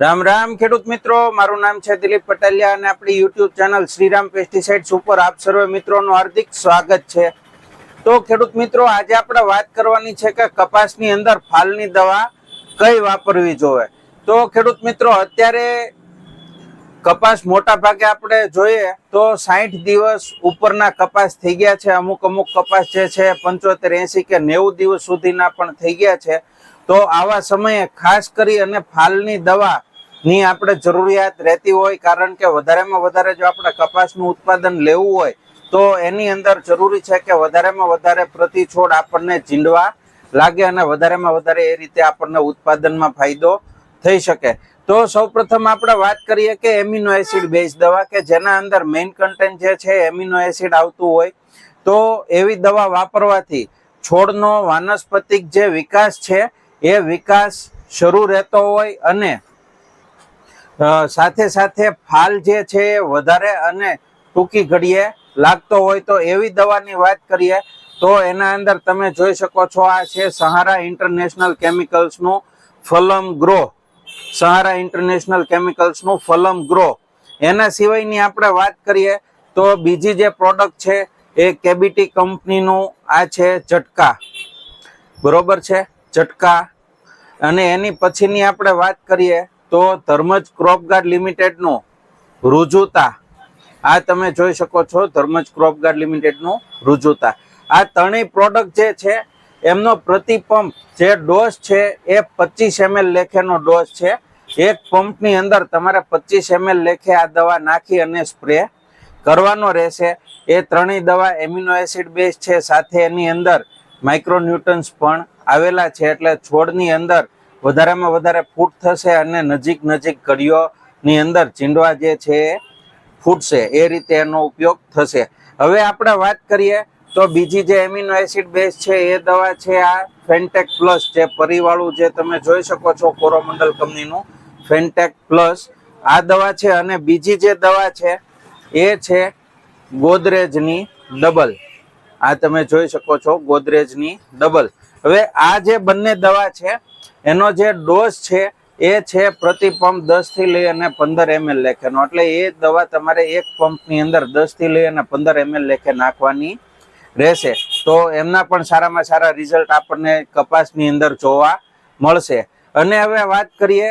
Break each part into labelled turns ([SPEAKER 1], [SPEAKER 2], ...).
[SPEAKER 1] રામ રામ ખેડૂત મિત્રો, મારું નામ છે દિલીપ પટેલિયા અને આપણી યુટ્યુબ ચેનલ શ્રીરામ પેસ્ટિસાઇડ્સ ઉપર આપ સર્વે મિત્રોનું હાર્દિક સ્વાગત છે. તો ખેડૂત મિત્રો, આજે આપણે વાત કરવાની છે કે કપાસની અંદર ફાલની દવા કઈ વાપરવી જોવે તો ખેડૂત મિત્રો, અત્યારે કપાસ મોટા ભાગે આપણે જોઈએ તો સાઠ દિવસ ઉપરના કપાસ થઈ ગયા છે. અમુક અમુક કપાસ જે છે પંચોતેર એસી કે નેવું દિવસ સુધીના પણ થઈ ગયા છે. તો આવા સમયે ખાસ કરી અને ફાલની દવા ની આપણે જરૂરિયાત રહેતી હોય, કારણ કે વધારેમાં વધારે જો આપણે કપાસનું ઉત્પાદન લેવું હોય, તો એની અંદર જરૂરી છે કે વધારેમાં વધારે પ્રતિ છોડ આપણને ઝીંડવા લાગે અને વધારેમાં વધારે એ રીતે આપણને ઉત્પાદનમાં ફાયદો થઈ શકે. તો સૌપ્રથમ આપણે વાત કરીએ કે એમિનો એસિડ બેઝ દવા કે જેના અંદર મેઇન કન્ટેન્ટ જે છે એમિનો એસિડ આવતું હોય, તો એવી દવા વાપરવાથી છોડનો વાનસ્પતિક જે વિકાસ છે, એ વિકાસ શરૂ રહેતો હોય અને સાથે સાથે ફાલ જે છે વધારે અને ટૂંકી ઘડીએ લાગતો હોય તો એવી દવાની વાત કરીએ તો એના અંદર તમે જોઈ શકો છો આ છે સહારા ઇન્ટરનેશનલ કેમિકલ્સનું ફલમ ગ્રો સહારા ઇન્ટરનેશનલ કેમિકલ્સનું ફલમ ગ્રો એના સિવાયની આપણે વાત કરીએ તો બીજી જે પ્રોડક્ટ છે એ કેબીટી કંપનીનું આ છે ઝટકા. બરોબર છે? ઝટકા. અને એની પછીની આપણે વાત કરીએ તો ધર્મજ ક્રોપગાર્ડ લિમિટેડનું રુજુતા. આ તમે જોઈ શકો છો ધર્મજ ક્રોપગાર્ડ લિમિટેડનું રુજુતા. આ ત્રણેય પ્રોડક્ટ જે છે, એમનો પ્રતિ પંપ જે ડોઝ છે એ પચીસ એમએલ લેખેનો ડોઝ છે. એક પંપની અંદર તમારે પચીસ એમએલ લેખે આ દવા નાખી અને સ્પ્રે કરવાનો રહેશે. એ ત્રણેય દવા એમિનો એસિડ બેઝ છે, સાથે એની અંદર માઇક્રોન્યુટન્સ પણ આવેલા છે, એટલે છોડની અંદર વધારેમાં વધારે ફૂટ થશે અને નજીક નજીક કડીઓની અંદર ચીંડવા જે છે એ ફૂટશે. એ રીતે એનો ઉપયોગ થશે. હવે આપણે વાત કરીએ તો બીજી જે એમિનો એસિડ બેઝ છે એ દવા છે આ ફેન્ટેક પ્લસ જે પરિવાળું જે તમે જોઈ શકો છો કોરોમંડલ કંપનીનું ફેન્ટેક પ્લસ. આ દવા છે અને બીજી જે દવા છે એ છે ગોદરેજની ડબલ. આ તમે જોઈ શકો છો ગોદરેજની ડબલ. હવે આ જે બંને દવા છે, એનો જે ડોઝ છે, એ છે પ્રતિ પંપ દસથી લઈ અને પંદર એમએલ લેખેનો. એટલે એ દવા તમારે એક પંપની અંદર દસથી લઈ અને પંદર એમએલ લેખે નાખવાની રહેશે. તો એમના પણ સારામાં સારા રિઝલ્ટ આપણને કપાસની અંદર જોવા મળશે. અને હવે વાત કરીએ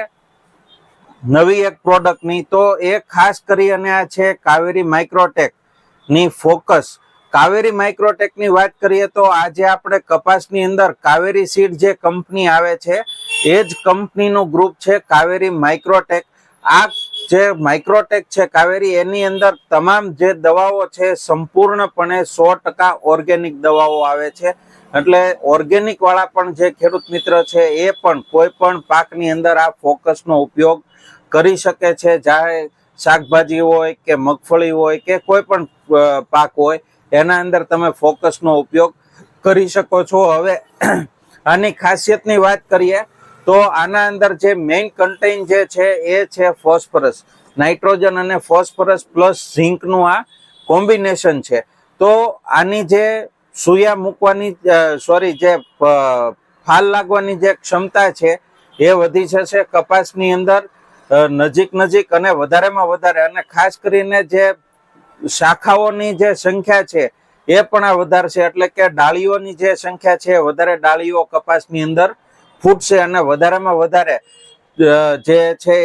[SPEAKER 1] નવી એક પ્રોડક્ટની, તો એ ખાસ કરી અને આ છે કાવેરી માઇક્રોટેકની ફોકસ. કાવેરી માઇક્રોટેકની વાત કરીએ તો આજે આપણે કપાસની અંદર કાવેરી સીડ જે કંપની આવે છે, એ જ કંપનીનું ગ્રુપ છે કાવેરી માઇક્રોટેક આ જે માઇક્રોટેક છે કાવેરી, એની અંદર તમામ જે દવાઓ છે સંપૂર્ણપણે સો ટકા ઓર્ગેનિક દવાઓ આવે છે. એટલે ઓર્ગેનિક વાળા પણ જે ખેડૂત મિત્ર છે, એ પણ કોઈ પણ પાકની અંદર આ ફોકસનો ઉપયોગ કરી શકે છે. ચાહે શાકભાજી હોય કે મગફળી હોય કે કોઈ પણ પાક હોય એના અંદર તમે ફોકસનો ઉપયોગ કરી શકો છો. હવે આની ખાસિયતની વાત કરીએ તો આના અંદર જે મેઇન કન્ટેન જે છે એ છે ફોસ્ફરસ નાઇટ્રોજન અને ફોસ્ફરસ પ્લસ ઝીંકનું આ કોમ્બિનેશન છે. તો આની જે સુયા મૂકવાની સોરી જે ફાલ લાગવાની જે ક્ષમતા છે એ વધી જશે કપાસની અંદર નજીક નજીક અને વધારેમાં વધારે. અને ખાસ કરીને જે શાખાઓની જે સંખ્યા છે, એ પણ આ વધારશે. એટલે કે ડાળીઓની જે સંખ્યા છે વધારે ડાળીઓ કપાસની અંદર ફૂટશે અને વધારેમાં વધારે જે છે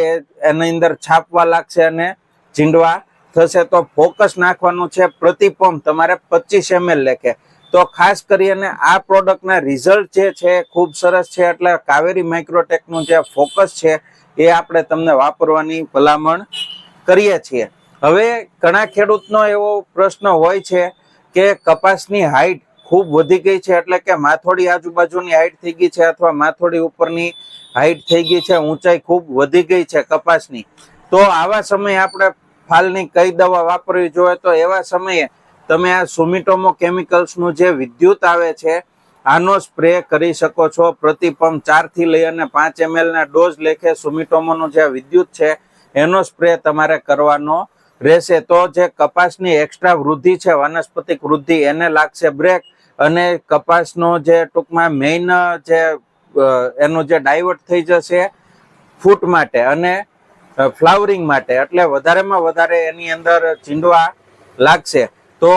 [SPEAKER 1] એની અંદર છાપવા લાગશે અને ચીંડવા થશે. તો ફોકસ નાખવાનું છે પ્રતિ તમારે પચીસ એમએલ લેખે તો ખાસ કરીને આ પ્રોડક્ટના રિઝલ્ટ જે છે ખૂબ સરસ છે. એટલે કાવેરી માઇક્રોટેકનું જે ફોકસ છે, એ આપણે તમને વાપરવાની ભલામણ કરીએ છીએ. હવે ઘણા ખેડૂતનો એવો પ્રશ્ન હોય છે કે કપાસની હાઈટ ખૂબ વધી ગઈ છે, એટલે કે માથોડી આજુબાજુની હાઈટ થઈ ગઈ છે અથવા માથોડી ઉપરની હાઈટ થઈ ગઈ છે, ઊંચાઈ ખૂબ વધી ગઈ છે કપાસની. તો આવા સમયે આપણે ફાલની કઈ દવા વાપરવી જોઈએ? તો એવા સમયે તમે આ સુમિટોમો કેમિકલ્સનું જે વિદ્યુત આવે છે, આનો સ્પ્રે કરી શકો છો. પ્રતિ પંપ ચાર લઈ અને પાંચ એમએલના ડોઝ લેખે સુમિટોમોનું જે વિદ્યુત છે, એનો સ્પ્રે તમારે કરવાનો રહેશે તો જે કપાસની એક્સ્ટ્રા વૃદ્ધિ છે, વાનસ્પતિક વૃદ્ધિ, એને લાગશે બ્રેક અને કપાસનો જે ટૂંકમાં મેઇન જે એનું જે ડાયવર્ટ થઈ જશે ફૂટ માટે અને ફ્લાવરિંગ માટે. એટલે વધારેમાં વધારે એની અંદર ચીંડવા લાગશે. તો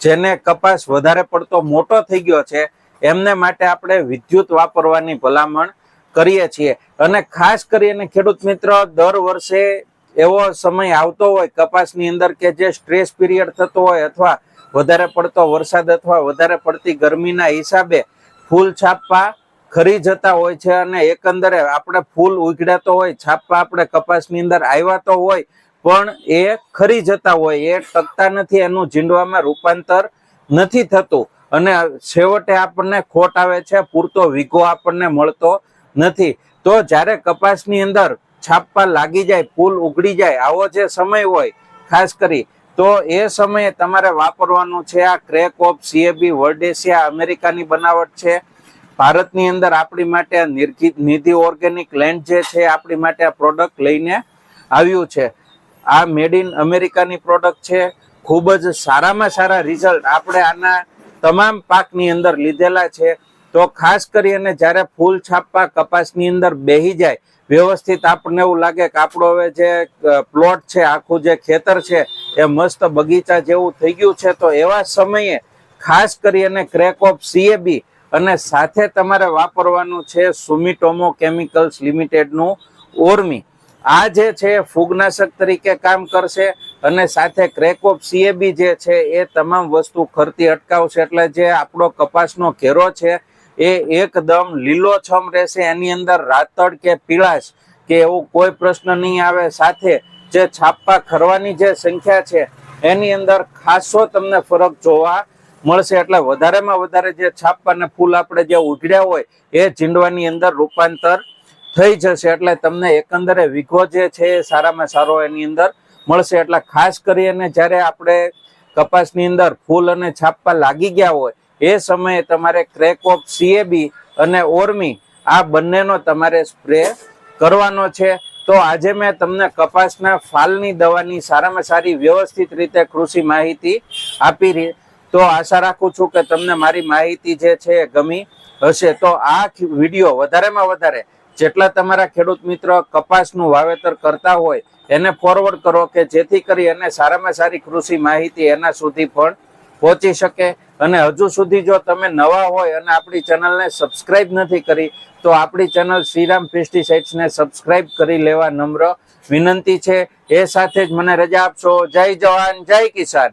[SPEAKER 1] જેને કપાસ વધારે પડતો મોટો થઈ ગયો છે, એમને માટે આપણે વિદ્યુત વાપરવાની ભલામણ કરીએ છીએ. અને ખાસ કરીને ખેડૂત મિત્ર, દર વર્ષે એવો સમય આવતો હોય, કપાસની અંદર કે જે સ્ટ્રેસ પીરિયડ થતો હોય અથવા વધારે પડતો વરસાદ અથવા વધારે પડતી ગરમીના હિસાબે ફૂલ છાપવા ખરી જતા હોય છે અને એકંદરે આપણે ફૂલ ઉઘડાતો હોય, છાપવા આપણે કપાસની અંદર આવ્યા તો હોય, પણ એ ખરી જતા હોય, એ ટકતા નથી, એનું ઝીંડવામાં રૂપાંતર નથી થતું. અને છેવટે આપણને ખોટ આવે છે, પૂરતો વીઘો આપણને મળતો નથી. તો જ્યારે કપાસની અંદર છાપવા લાગી જાય, પુલ ઉગડી જાય, આવો જે સમય હોય, ખાસ કરી, તો એ સમયે તમારે વાપરવાનું છે આ ક્રેક ઓફ સીએબી વર્ડેસિયા અમેરિકાની બનાવટ છે. ભારતની અંદર આપણી માટે આ નિધિ ઓર્ગેનિક લેન્ડ જે છે, આપણી માટે આ પ્રોડક્ટ લઈને આવ્યું છે. આ મેડ ઇન અમેરિકાની પ્રોડક્ટ છે. ખૂબ જ સારામાં સારા રિઝલ્ટ આપણે આના તમામ પાકની અંદર લીધેલા છે. તો ખાસ કરીને જ્યારે ફૂલ છાપવા કપાસની અંદર બેહી જાય, વ્યવસ્થિત આપણને એવું લાગે કે આપણો હવે જે પ્લોટ છે, આખું જે ખેતર છે, એ મસ્ત બગીચા જેવું થઈ ગયું છે, તો એવા સમયે ખાસ કરીને ક્રેક ઓફ સીએબી અને સાથે તમારે વાપરવાનું છે સુમિટોમો કેમિકલ્સ લિમિટેડનું ઓર્મી. આ જે છે ફૂગનાશક તરીકે કામ કરશે અને સાથે ક્રેક ઓફ સીએબી જે છે એ તમામ વસ્તુ ખરતી અટકાવશે. એટલે જે આપણો કપાસનો ઘેરો છે એ એકદમ લીલોછમ રહેશે, એની અંદર રાતડ કે પીળાશ કે એવું કોઈ પ્રશ્ન નહીં આવે. સાથે જે છાપા ખરવાની જે સંખ્યા છે, એની અંદર ખાસો તમને ફરક જોવા મળશે. એટલે વધારેમાં વધારે જે છાપા અને ફૂલ આપણે જે ઉઘડ્યા હોય, એ ઝીંડવાની અંદર રૂપાંતર થઈ જશે. એટલે તમને એકંદરે વિઘો જે છે, એ સારામાં સારો એની અંદર મળશે. એટલે ખાસ કરીને જ્યારે આપણે કપાસની અંદર ફૂલ અને છાપા લાગી ગયા હોય એ સમયે તમારે ક્રેક ઓફ સીએબી અને ઓર્મી આ બંનેનો તમારે સ્પ્રે કરવાનો છે. તો આજે મેં તમને કપાસના ફાલની દવાની સારામાં સારી વ્યવસ્થિત રીતે કૃષિ માહિતી આપી રહી. તો આશા રાખું છું કે તમને મારી માહિતી જે છે ગમી હશે. તો આ વીડિયો વધારેમાં વધારે જેટલા તમારા ખેડૂત મિત્ર કપાસનું વાવેતર કરતા હોય એને ફોરવર્ડ કરો કે જેથી કરી એને સારામાં સારી કૃષિ માહિતી એના સુધી પણ પહોંચી શકે. અને હજુ સુધી જો તમે નવા હોય અને આપણી ચેનલને સબસ્ક્રાઇબ નથી કરી, તો આપણી ચેનલ શ્રીરામ પેસ્ટિસાઇડ્સને સબસ્ક્રાઇબ કરી લેવા નમ્ર વિનંતી છે. એ સાથે જ મને રજા આપશો. જય જવાન, જય કિસાન.